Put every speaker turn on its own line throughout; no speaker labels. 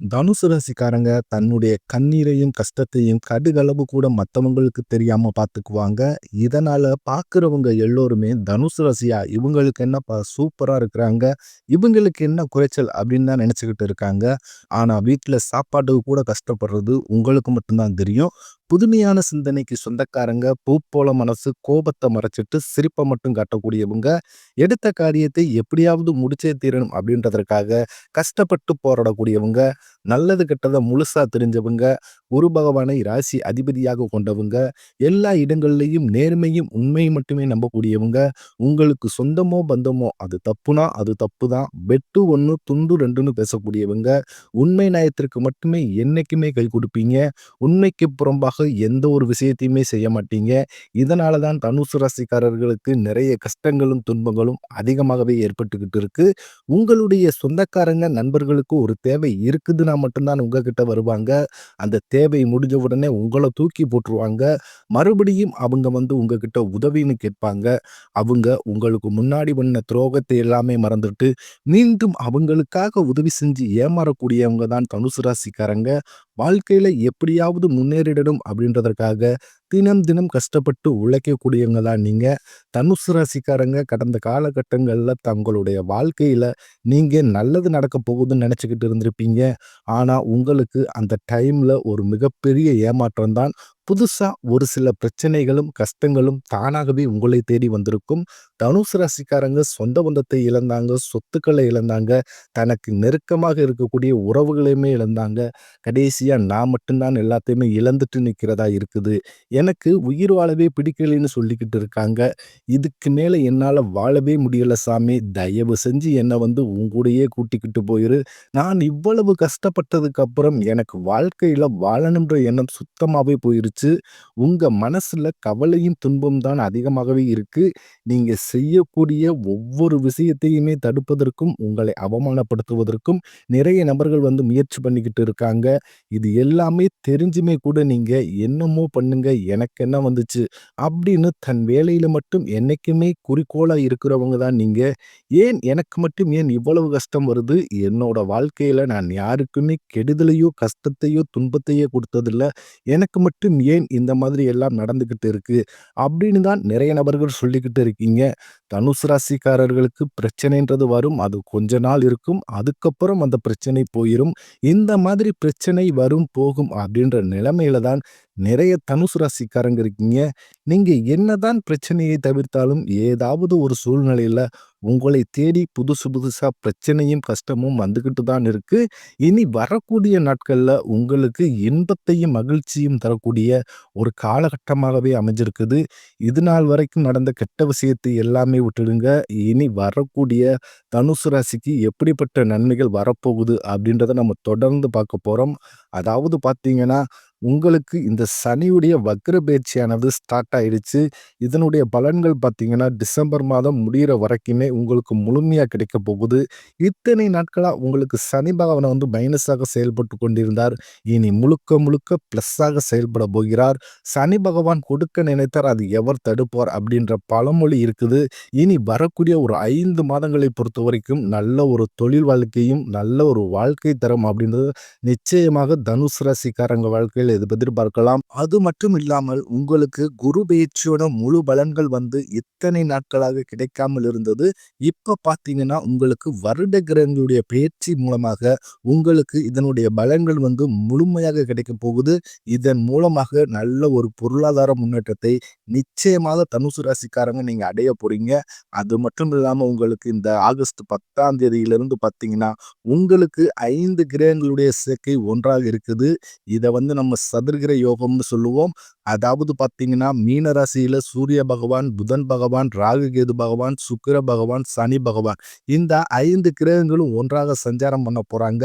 தனுசு ராசிக்காரங்க தன்னுடைய கண்ணீரையும், கஷ்டத்தையும் கடுகளவு கூட மற்றவங்களுக்கு தெரியாம பார்த்துக்குவாங்க. இதனால பார்க்குறவங்க எல்லோருமே தனுசு ராசியா இவங்களுக்கு என்னப்பா சூப்பராக இருக்கிறாங்க. இவங்களுக்கு என்ன குறைச்சல் அப்படின்னு தான் நினச்சிக்கிட்டு இருக்காங்க. ஆனால் வீட்டில் சாப்பாட்டுக்கு கூட கஷ்டப்படுறது உங்களுக்கு மட்டும்தான் தெரியும். புதுமையான சிந்தனைக்கு சொந்தக்காரங்க, பூ போல மனசு, கோபத்தை மறைச்சிட்டு சிரிப்பை மட்டும் காட்டக்கூடியவங்க. எடுத்த காரியத்தை எப்படியாவது முடிச்சே தீரணும் அப்படின்றதற்காக கஷ்டப்பட்டு போராடக்கூடியவங்க. நல்லது கெட்டதை முழுசா தெரிஞ்சவங்க. குரு பகவானை ராசி அதிபதியாக கொண்டவங்க. எல்லா இடங்கள்லையும் நேர்மையும், உண்மையும் மட்டுமே நம்பக்கூடியவங்க. உங்களுக்கு சொந்தமோ, பந்தமோ அது தப்புனா அது தப்பு தான். வெட்டு ஒன்று துண்டு ரெண்டுன்னு பேசக்கூடியவங்க. உண்மை நியாயத்திற்கு மட்டுமே என்னைக்குமே கை கொடுப்பீங்க உண்மைக்கு புறம்பாக எந்த ஒரு விஷயத்தையுமே செய்ய மாட்டீங்க. இதனால தான் தனுசு ராசிக்காரர்களுக்கு நிறைய கஷ்டங்களும், துன்பங்களும் அதிகமாகவே ஏற்பட்டுக்கிட்டு இருக்கு. உங்களுடைய சொந்தக்காரங்க, நண்பர்களுக்கு ஒரு தேவை இருக்குது மட்டும் தான் உங்ககிட்ட வருவாங்க. அந்த தேவை முடிஞ்ச உடனே உங்களை தூக்கி போட்டுருவாங்க. மறுபடியும் அவங்க வந்து உங்ககிட்ட உதவின்னு கேட்பாங்க. அவங்க உங்களுக்கு முன்னாடி பண்ண துரோகத்தை எல்லாமே மறந்துட்டு, மீண்டும் அவங்களுக்காக உதவி செஞ்சு ஏமாறக்கூடியவங்க தான் தனுசு ராசிக்காரங்க. வாழ்க்கையில எப்படியாவது முன்னேறிடணும் அப்படின்றதற்காக தினம் தினம் கஷ்டப்பட்டு உழைக்கக்கூடியவங்க தான் நீங்க. தனுசு ராசிக்காரங்க கடந்த காலகட்டங்கள்ல தங்களுடைய வாழ்க்கையில நீங்க நல்லது நடக்க போகுதுன்னு நினைச்சுக்கிட்டு இருந்திருப்பீங்க. ஆனா உங்களுக்கு அந்த டைம்ல ஒரு மிகப்பெரிய ஏமாற்றம் தான். புதுசாக ஒரு சில பிரச்சனைகளும், கஷ்டங்களும் தானாகவே உங்களை தேடி வந்திருக்கும். தனுசு ராசிக்காரங்க சொந்த பந்தத்தை இழந்தாங்க, சொத்துக்களை இழந்தாங்க, தனக்கு நெருக்கமாக இருக்கக்கூடிய உறவுகளையுமே இழந்தாங்க. கடைசியாக நான் மட்டும்தான் எல்லாத்தையுமே இழந்துட்டு நிற்கிறதா இருக்குது. எனக்கு உயிர் வாழவே பிடிக்கலைன்னு சொல்லிக்கிட்டு இருக்காங்க. இதுக்கு மேலே என்னால் வாழவே முடியல சாமி. தயவு செஞ்சு என்னை வந்து உங்கூடையே கூட்டிக்கிட்டு போயிரு. நான் இவ்வளவு கஷ்டப்பட்டதுக்கு அப்புறம் எனக்கு வாழ்க்கையில் வாழணும்ன்ற எண்ணம் சுத்தமாகவே போயிருச்சு. உங்கள் மனசில் கவலையும், துன்பம் தான் அதிகமாகவே இருக்குது நீங்கள் செய்யக்கூடிய ஒவ்வொரு விஷயத்தையுமே தடுப்பதற்கும், உங்களை அவமானப்படுத்துவதற்கும் நிறைய நபர்கள் வந்து முயற்சி பண்ணிக்கிட்டு இருக்காங்க. இது எல்லாமே தெரிஞ்சுமே கூட நீங்கள் என்னமோ பண்ணுங்க, எனக்கு என்ன வந்துச்சு அப்படின்னு தன் வேலையில் மட்டும் என்றைக்குமே குறிக்கோளாக இருக்கிறவங்க தான் நீங்கள் ஏன் எனக்கு மட்டும் ஏன் இவ்வளவு கஷ்டம் வருது? என்னோட வாழ்க்கையில் நான் யாருக்குமே கெடுதலையோ, கஷ்டத்தையோ, துன்பத்தையோ கொடுத்ததில்ல எனக்கு மட்டும் ஏன் இந்த மாதிரி எல்லாம் நடந்துக்கிட்டு இருக்கு? அப்படின்னு தான் நிறைய நபர்கள் சொல்லிக்கிட்டு இருக்கீங்க. தனுசு ராசிக்காரர்களுக்கு பிரச்சனைன்றது வரும். அது கொஞ்ச நாள் இருக்கும். அதுக்கப்புறம் அந்த பிரச்சனை போயிடும் இந்த மாதிரி பிரச்சனை வரும், போகும் அப்படின்ற நிலைமையில தான் நிறைய தனுசு ராசிக்காரங்க இருக்கீங்க. நீங்க என்னதான் பிரச்சனையை தவிர்த்தாலும் ஏதாவது ஒரு சூழ்நிலையில உங்களை தேடி புதுசு புதுசா பிரச்சனையும், கஷ்டமும் வந்துக்கிட்டு தான் இருக்கு. இனி வரக்கூடிய நாட்கள்ல உங்களுக்கு இன்பத்தையும், மகிழ்ச்சியும் தரக்கூடிய ஒரு காலகட்டமாகவே அமைஞ்சிருக்குது. இது நாள் வரைக்கும் நடந்த கெட்ட விஷயத்தை எல்லாமே விட்டுடுங்க. இனி வரக்கூடிய தனுசு ராசிக்கு எப்படிப்பட்ட நன்மைகள் வரப்போகுது அப்படின்றத நம்ம தொடர்ந்து பார்க்க போறோம். அதாவது பார்த்தீங்கன்னா, உங்களுக்கு இந்த சனியுடைய வக்ர பெயர்ச்சியானது ஸ்டார்ட் ஆயிடுச்சு. இதனுடைய பலன்கள் பார்த்தீங்கன்னா, டிசம்பர் மாதம் முடிகிற வரைக்குமே உங்களுக்கு முழுமையாக கிடைக்க போகுது. இத்தனை நாட்களாக உங்களுக்கு சனி பகவானை வந்து மைனஸாக செயல்பட்டு கொண்டிருந்தார். இனி முழுக்க முழுக்க ப்ளஸ்ஸாக செயல்பட போகிறார். சனி பகவான் கொடுக்க நினைத்தார் அது எவர் தடுப்பார் அப்படின்ற பழமொழி இருக்குது. இனி வரக்கூடிய ஒரு ஐந்து மாதங்களை பொறுத்த வரைக்கும் நல்ல ஒரு தொழில் வாழ்க்கையும், நல்ல ஒரு வாழ்க்கை தரம் அப்படின்றது நிச்சயமாக தனுஷ் ராசிக்காரங்க வாழ்க்கையில் எது எதிர்பார்க்கலாம். அது மட்டும் இல்லாமல் உங்களுக்கு குரு பயிற்சியோட முழு பலன்கள் வந்து இத்தனை நாட்களாக கிடைக்காமல் இருந்தது. இப்ப பார்த்தீங்கன்னா, உங்களுக்கு வருட கிரகங்களுடைய பயிற்சி மூலமாக உங்களுக்கு இதனுடைய பலன்கள் வந்து முழுமையாக கிடைக்கப் போகுது. இதன் மூலமாக நல்ல ஒரு பொருளாதார முன்னேற்றத்தை நிச்சயமாக தனுசு ராசிக்காரங்க நீங்க அடைய போறீங்க. அது மட்டும் இல்லாம உங்களுக்கு இந்த ஆகஸ்ட் 10ஆம் தேதியிலிருந்து பார்த்தீங்கன்னா, உங்களுக்கு ஐந்து கிரகங்களுடைய சேர்க்கை ஒன்றாக இருக்குது. இதை வந்து நம்ம சதுர்கிர யோகம்னு சொல்லுவோம். அதாவது பார்த்தீங்கன்னா, மீன ராசியில் சூரிய பகவான், புதன் பகவான், ராகு கேது பகவான், சுக்கிர பகவான், சனி பகவான் இந்த ஐந்து கிரகங்களும் ஒன்றாக சஞ்சாரம் பண்ண போகிறாங்க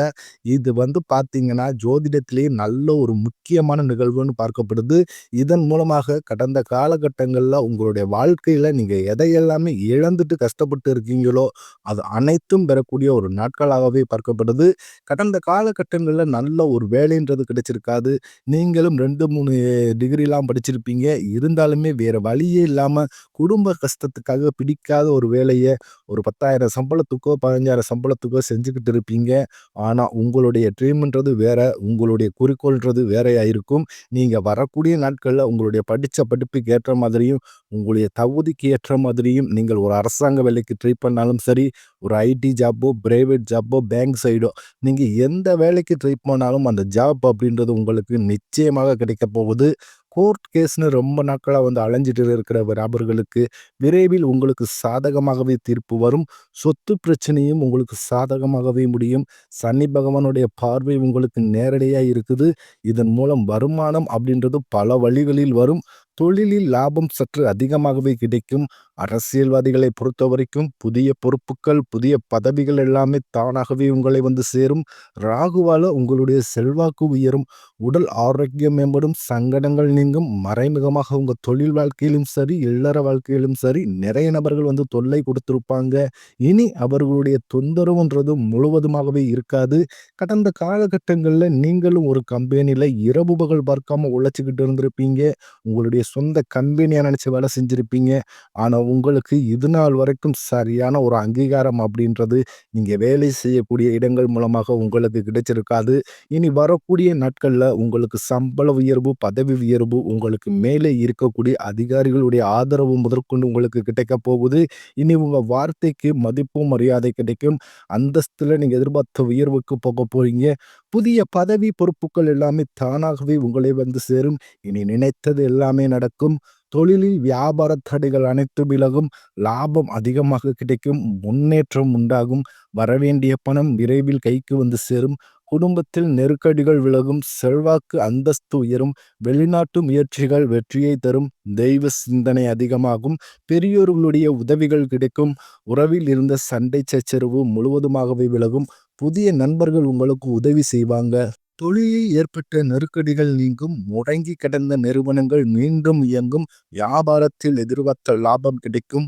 இது வந்து பார்த்தீங்கன்னா, ஜோதிடத்திலேயே நல்ல ஒரு முக்கியமான நிகழ்வுன்னு பார்க்கப்படுது. இதன் மூலமாக கடந்த காலகட்டங்களில் உங்களுடைய வாழ்க்கையில் நீங்கள் எதையெல்லாமே இழந்துட்டு கஷ்டப்பட்டு இருக்கீங்களோ, அது அனைத்தும் பெறக்கூடிய ஒரு நாட்களாகவே பார்க்கப்படுது. கடந்த காலகட்டங்களில் நல்ல ஒரு வேலைன்றது கிடைச்சிருக்காது. நீங்களும் ரெண்டு மூணு டிகிரியில் எல்லாம் படிச்சிருப்பீங்க. இருந்தாலுமே வேற வழியே இல்லாம குடும்ப கஷ்டத்துக்காக பிடிக்காத ஒரு வேலையை ஒரு 10,000 சம்பளத்துக்கோ, 15,000 சம்பளத்துக்கோ செஞ்சுக்கிட்டு இருப்பீங்க. ஆனா, உங்களுடைய ட்ரீம்ன்றது வேற, உங்களுடைய குறிக்கோள்ன்றது வேறையாக இருக்கும். நீங்க வரக்கூடிய நாட்கள்ல உங்களுடைய படிச்ச படிப்புக்கு ஏற்ற மாதிரியும், உங்களுடைய தகுதிக்கு ஏற்ற மாதிரியும் நீங்கள் ஒரு அரசாங்க வேலைக்கு ட்ரை பண்ணாலும் சரி, ஒரு ஐடி ஜாப்போ, பிரைவேட் ஜாப்போ, பேங்க் சைடோ நீங்கள் எந்த வேலைக்கு ட்ரை பண்ணாலும் அந்த ஜாப் அப்படின்றது உங்களுக்கு நிச்சயமாக கிடைக்கப் போகுது. கோர்ட் கேஸ்னு ரொம்ப நாட்களாக வந்து அலைஞ்சிட்டு இருக்கிற நபர்களுக்கு விரைவில் உங்களுக்கு சாதகமாகவே தீர்ப்பு வரும். சொத்து பிரச்சனையும் உங்களுக்கு சாதகமாகவே முடியும். சனி பகவானுடைய பார்வை உங்களுக்கு நேரடியாக இருக்குது. இதன் மூலம் வருமானம் அப்படின்றது பல வழிகளில் வரும். தொழிலில் லாபம் சற்று அதிகமாகவே கிடைக்கும். அரசியல்வாதிகளை பொறுத்தவரைக்கும் புதிய பொறுப்புகள், புதிய பதவிகள் எல்லாமே தானாகவே உங்களை வந்து சேரும். ராகுவால உங்களுடைய செல்வாக்கு உயரும். உடல் ஆரோக்கியம் மேம்படும். சங்கடங்கள் நீங்கும். மறைமுகமாக உங்க தொழில் வாழ்க்கையிலும் சரி, இல்லற வாழ்க்கையிலும் சரி நிறைய நபர்கள் வந்து தொல்லை கொடுத்திருப்பாங்க. இனி அவர்களுடைய தொந்தரவுன்றது முழுவதுமாகவே இருக்காது. கடந்த காலகட்டங்களில் நீங்களும் ஒரு கம்பெனியில் இரவு பகல் பார்க்காம உழைச்சிக்கிட்டு இருந்திருப்பீங்க. உங்களுடைய சொந்த கம்பெனியா நினைச்சு வேலை செஞ்சிருப்பீங்க. ஆனா, உங்களுக்கு இதுநாள் வரைக்கும் சரியான ஒரு அங்கீகாரம் அப்படின்றது நீங்க வேலை செய்யக்கூடிய இடங்கள் மூலமாக உங்களுக்கு கிடைச்சிருக்காது. இனி வரக்கூடிய நாட்கள்ல உங்களுக்கு சம்பள உயர்வு, பதவி உயர்வு, உங்களுக்கு மேலே இருக்கக்கூடிய அதிகாரிகளுடைய ஆதரவு முதற்கொண்டு உங்களுக்கு கிடைக்கப் போகுது. இனி உங்க வார்த்தைக்கு மதிப்பும், மரியாதை கிடைக்கும். அந்தஸ்துல நீங்க எதிர்பார்த்த உயர்வுக்கு போகப் போறீங்க. புதிய பதவி, பொறுப்புகள் எல்லாமே தானாகவே உங்களை வந்து சேரும். இனி நினைத்தது எல்லாமே நடக்கும். தொழிலில் வியாபார தடைகள் அனைத்தும் விலகும். லாபம் அதிகமாக கிடைக்கும். முன்னேற்றம் உண்டாகும். வரவேண்டிய பணம் விரைவில் கைக்கு வந்து சேரும். குடும்பத்தில் நெருக்கடிகள் விலகும். செல்வாக்கு, அந்தஸ்து உயரும். வெளிநாட்டு முயற்சிகள் வெற்றியை தரும். தெய்வ சிந்தனை அதிகமாகும். பெரியோர்களுடைய உதவிகள் கிடைக்கும். உறவில் இருந்த சண்டை சச்சரவு முழுவதுமாகவே விலகும். புதிய நண்பர்கள் உங்களுக்கு உதவி செய்வாங்க. தொழிலில் ஏற்பட்ட நெருக்கடிகள் நீங்கும். முடங்கி கிடந்த நிறுவனங்கள் மீண்டும் இயங்கும். வியாபாரத்தில் எதிர்பார்த்த லாபம் கிடைக்கும்.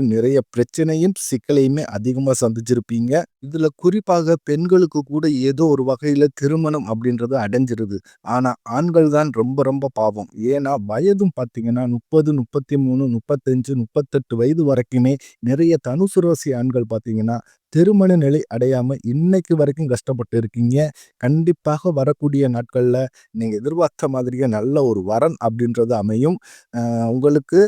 நிறைய பிரச்சனையும், சிக்கலையுமே அதிகமாக சந்திச்சிருப்பீங்க. இதில் குறிப்பாக பெண்களுக்கு கூட ஏதோ ஒரு வகையில் திருமணம் அப்படின்றது அடைஞ்சிருது. ஆனால் ஆண்கள் தான் ரொம்ப ரொம்ப பாவம். ஏன்னா, வயதும் பார்த்தீங்கன்னா 30, 33, 35, 38 வயது வரைக்குமே நிறைய தனுசு ராசி ஆண்கள் பார்த்தீங்கன்னா, திருமண நிலை அடையாமல் இன்னைக்கு வரைக்கும் கஷ்டப்பட்டு இருக்கீங்க. கண்டிப்பாக வரக்கூடிய நாட்களில் நீங்கள் எதிர்பார்த்த மாதிரியே நல்ல ஒரு வரன் அப்படின்றது அமையும். உங்களுக்கு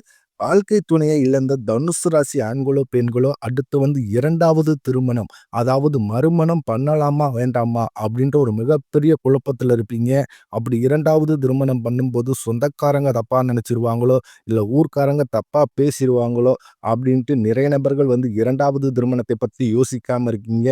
வாழ்க்கை துணையை இழந்த தனுசு ராசி ஆண்களோ, பெண்களோ அடுத்து வந்து இரண்டாவது திருமணம், அதாவது மறுமணம் பண்ணலாமா? வேண்டாமா? அப்படின்ற ஒரு மிகப்பெரிய குழப்பத்தில் இருப்பீங்க. அப்படி இரண்டாவது திருமணம் பண்ணும்போது சொந்தக்காரங்க தப்பா நினைச்சிருவாங்களோ, இல்லை ஊர்க்காரங்க தப்பா பேசிடுவாங்களோ அப்படின்ட்டு நிறைய நபர்கள் வந்து இரண்டாவது திருமணத்தை பற்றி யோசிக்காம இருக்கீங்க.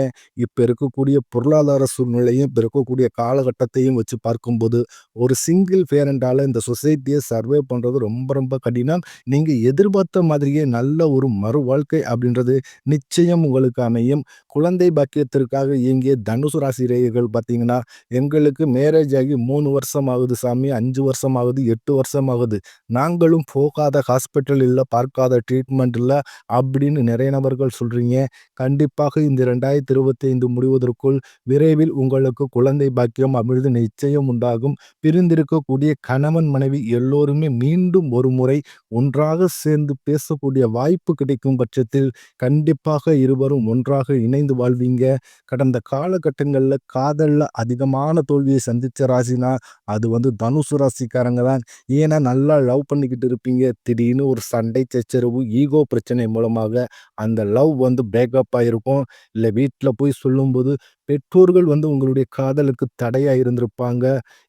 இப்போ இருக்கக்கூடிய பொருளாதார சூழ்நிலையும், இப்போ இருக்கக்கூடிய காலகட்டத்தையும் வச்சு பார்க்கும்போது, ஒரு சிங்கிள் பேரண்டால இந்த சொசைட்டியை சர்வே பண்ணுறது ரொம்ப ரொம்ப கடினம். நீங்கள் எதிர்பார்த்த மாதிரியே நல்ல ஒரு மறு வாழ்க்கை அப்படின்றது நிச்சயம் உங்களுக்கு அமையும். குழந்தை பாக்கியத்திற்காக இயங்கிய தனுசு ராசி நேயர்கள் பார்த்தீங்கன்னா, எங்களுக்கு மேரேஜ் ஆகி மூணு வருஷம் ஆகுது சாமி, அஞ்சு வருஷம் ஆகுது, எட்டு வருஷம் ஆகுது. நாங்களும் போகாத ஹாஸ்பிட்டல் இல்லை பார்க்காத ட்ரீட்மெண்ட் இல்லை அப்படின்னு நிறைய நபர்கள் சொல்றீங்க. கண்டிப்பாக இந்த 2025 முடிவதற்குள் விரைவில் உங்களுக்கு குழந்தை பாக்கியம் அப்படின்றது நிச்சயம் உண்டாகும். பிரிந்திருக்கக்கூடிய கணவன், மனைவி எல்லோருமே மீண்டும் ஒரு முறை ஒன்றாக சேர்ந்து பேசக்கூடிய வாய்ப்பு கிடைக்கும் பட்சத்தில், கண்டிப்பாக இருவரும் ஒன்றாக இணைந்து வாழ்வீங்க. கடந்த காலகட்டங்களில் காதலில் அதிகமான தோல்வியை சந்தித்த ராசினா, அது வந்து தனுசு ராசிக்காரங்க தான். ஏன்னா, நல்லா லவ் பண்ணிக்கிட்டு இருப்பீங்க. திடீர்னு ஒரு சண்டை, சச்சரவு, ஈகோ பிரச்சனை மூலமாக அந்த லவ் வந்து பிரேக்கப் ஆகிருக்கும் இல்லை வீட்டில் போய் சொல்லும்போது, பெற்றோர்கள் வந்து உங்களுடைய காதலுக்கு தடையா இருந்திருப்பாங்க.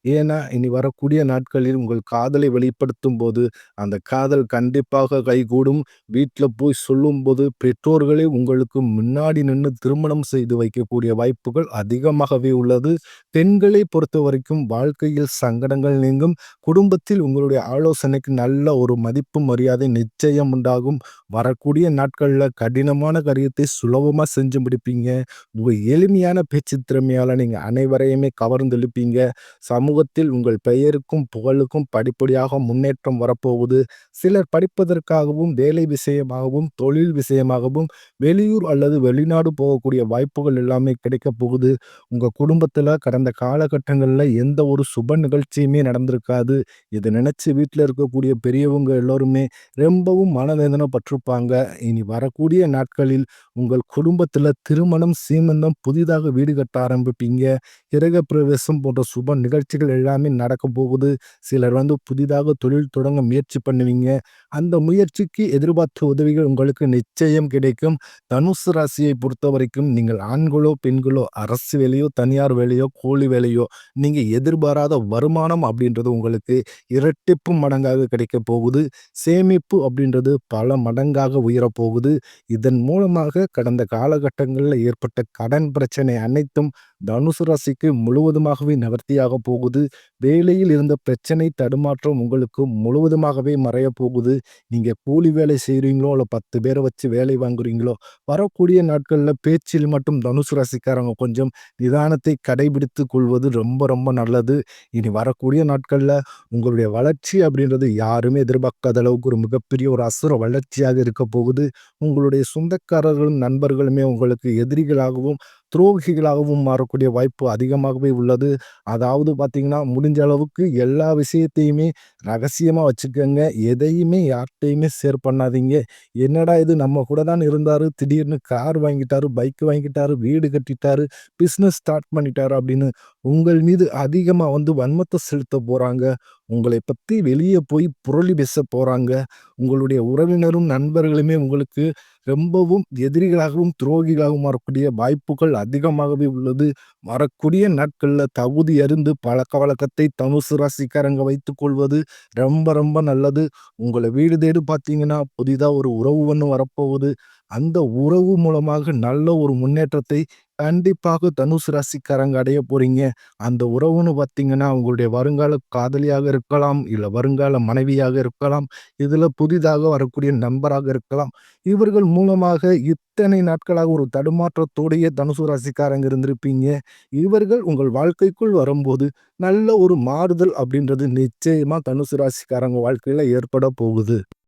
ஏன்னா, இனி வரக்கூடிய நாட்களில் உங்கள் காதலை வெளிப்படுத்தும்போது, அந்த காதல் கண்டிப்பாக கைகூடும். வீட்ல போய் சொல்லும்போது, பெற்றோர்களே உங்களுக்கு முன்னாடி நின்னு திருமணம் செய்து வைக்கக்கூடிய வாய்ப்புகள் அதிகமாகவே உள்ளது. பெண்களை பொறுத்தவரைக்கும் வாழ்க்கையில் சங்கடங்கள் நீங்கும். குடும்பத்தில் உங்களுடைய ஆலோசனைக்கு நல்ல ஒரு மதிப்பு, மரியாதை நிச்சயம் உண்டாகும். வரக்கூடிய நாட்கள்ல கடினமான காரியத்தை சுலபமா செஞ்சு முடிப்பீங்க. உங்க எளிமையான பேச்சு திறமையால நீங்க அனைவரையுமே கவர்ந்திழுப்பீங்க. சமூகத்தில் உங்கள் பெயருக்கும், புகழுக்கும் படிப்படியாக முன்னேற்றம் வரப்போகுது. சிலர் படிப்பதற்காகவும், வேலை விஷயமாகவும், தொழில் விஷயமாகவும் வெளியூர் அல்லது வெளிநாடு போகக்கூடிய வாய்ப்புகள் எல்லாமே கிடைக்கப் போகுது. உங்க குடும்பத்துல கடந்த காலகட்டங்கள்ல எந்த ஒரு சுப நிகழ்ச்சியுமே நடந்திருக்காது. இத நினைச்சு வீட்ல இருக்கக்கூடிய பெரியவங்க எல்லோருமே ரொம்பவும் மனவேதனை பற்றிருப்பாங்க இனி வரக்கூடிய நாட்களில் உங்கள் குடும்பத்துல திருமணம், சீமந்தம், புதிதாக வீடு கட்ட ஆரம்பிப்பீங்க. கிரகப்பிரவேசம் போன்ற சுப நிகழ்ச்சிகள் எல்லாமே நடக்கப் போகுது. சிலர் வந்து புதிதாக தொழில் தொடங்க முயற்சி பண்ணுவீங்க. அந்த முயற்சிக்கு எதிர்பார்த்த உதவிகள் உங்களுக்கு நிச்சயம் கிடைக்கும். தனுசு ராசியை பொறுத்தவரைக்கும் நீங்கள் ஆண்களோ, பெண்களோ அரசு வேலையோ, தனியார் வேலையோ, கூலி வேலையோ நீங்கள் எதிர்பாராத வருமானம் அப்படின்றது உங்களுக்கு இரட்டிப்பு மடங்காக கிடைக்கப் போகுது. சேமிப்பு அப்படின்றது பல மடங்காக உயரப்போகுது. இதன் மூலமாக கடந்த காலகட்டங்களில் ஏற்பட்ட கடன் பிரச்சனை அனைத்தும் தனுசு ராசிக்கு முழுவதுமாகவே நிவர்த்தியாகப் போகுது. வேலையில் இருந்த பிரச்சனை, தடுமாற்றம் உங்களுக்கு முழுவதுமாகவே மறையப் போகுது. நீங்க கூலி வேலை செய்கிறீங்களோ இல்லை பத்து பேரை வச்சு வேலை வாங்குறீங்களோ, வரக்கூடிய நாட்களில் பேச்சில் மட்டும் தனுசு ராசிக்காரங்க கொஞ்சம் நிதானத்தை கடைபிடித்து கொள்வது ரொம்ப ரொம்ப நல்லது. இனி வரக்கூடிய நாட்களில் உங்களுடைய வளர்ச்சி அப்படின்றது யாருமே எதிர்பார்க்காத அளவுக்கு ஒரு மிகப்பெரிய ஒரு அசுர வளர்ச்சியாக இருக்க போகுது. உங்களுடைய சொந்தக்காரர்களும், நண்பர்களுமே உங்களுக்கு எதிரிகளாகவும், துரோகிகளாகவும் மாறக்கூடிய வாய்ப்பு அதிகமாகவே உள்ளது. அதாவது பார்த்தீங்கன்னா, முடிஞ்ச அளவுக்கு எல்லா விஷயத்தையுமே ரகசியமாக வச்சுக்கோங்க. எதையுமே யார்கிட்டையுமே ஷேர் பண்ணாதீங்க. என்னடா இது? நம்ம கூட தான் இருந்தார். திடீர்னு கார் வாங்கிட்டாரு, பைக் வாங்கிட்டாரு, வீடு கட்டிட்டாரு, பிஸ்னஸ் ஸ்டார்ட் பண்ணிட்டாரு அப்படின்னு உங்கள் மீது அதிகமாக வந்து வன்மத்தை செலுத்தப் போகிறாங்க உங்களை பற்றி வெளியே போய் புரளி பேச போகிறாங்க உங்களுடைய உறவினரும், நண்பர்களுமே உங்களுக்கு ரொம்பவும் எதிரிகளாகவும், துரோகிகளாகவும் வரக்கூடிய வாய்ப்புகள் அதிகமாகவே உள்ளது. வரக்கூடிய நாட்களில் தகுதி அறிந்து பழக்கவழக்கத்தை தனுசு ராசிக்காரங்க வைத்துக் கொள்வது ரொம்ப ரொம்ப நல்லது. உங்களை வீடு தேடி பார்த்தீங்கன்னா, புதிதாக ஒரு உறவு ஒன்று வரப்போகுது. அந்த உறவு மூலமாக நல்ல ஒரு முன்னேற்றத்தை கண்டிப்பாக தனுசு ராசிக்காரங்க அடைய போறீங்க. அந்த உறவுன்னு பார்த்தீங்கன்னா, உங்களுடைய வருங்கால காதலியாக இருக்கலாம், இல்ல வருங்கால மனைவியாக இருக்கலாம், இதுல புதிதாக வரக்கூடிய நண்பராக இருக்கலாம். இவர்கள் மூலமாக இத்தனை நாட்களாக ஒரு தடுமாற்றத்தோடையே தனுசு ராசிக்காரங்க இருந்திருப்பீங்க. இவர்கள் உங்கள் வாழ்க்கைக்குள் வரும்போது, நல்ல ஒரு மாறுதல் அப்படின்றது நிச்சயமா தனுசு ராசிக்காரங்க வாழ்க்கையில ஏற்படப் போகுது.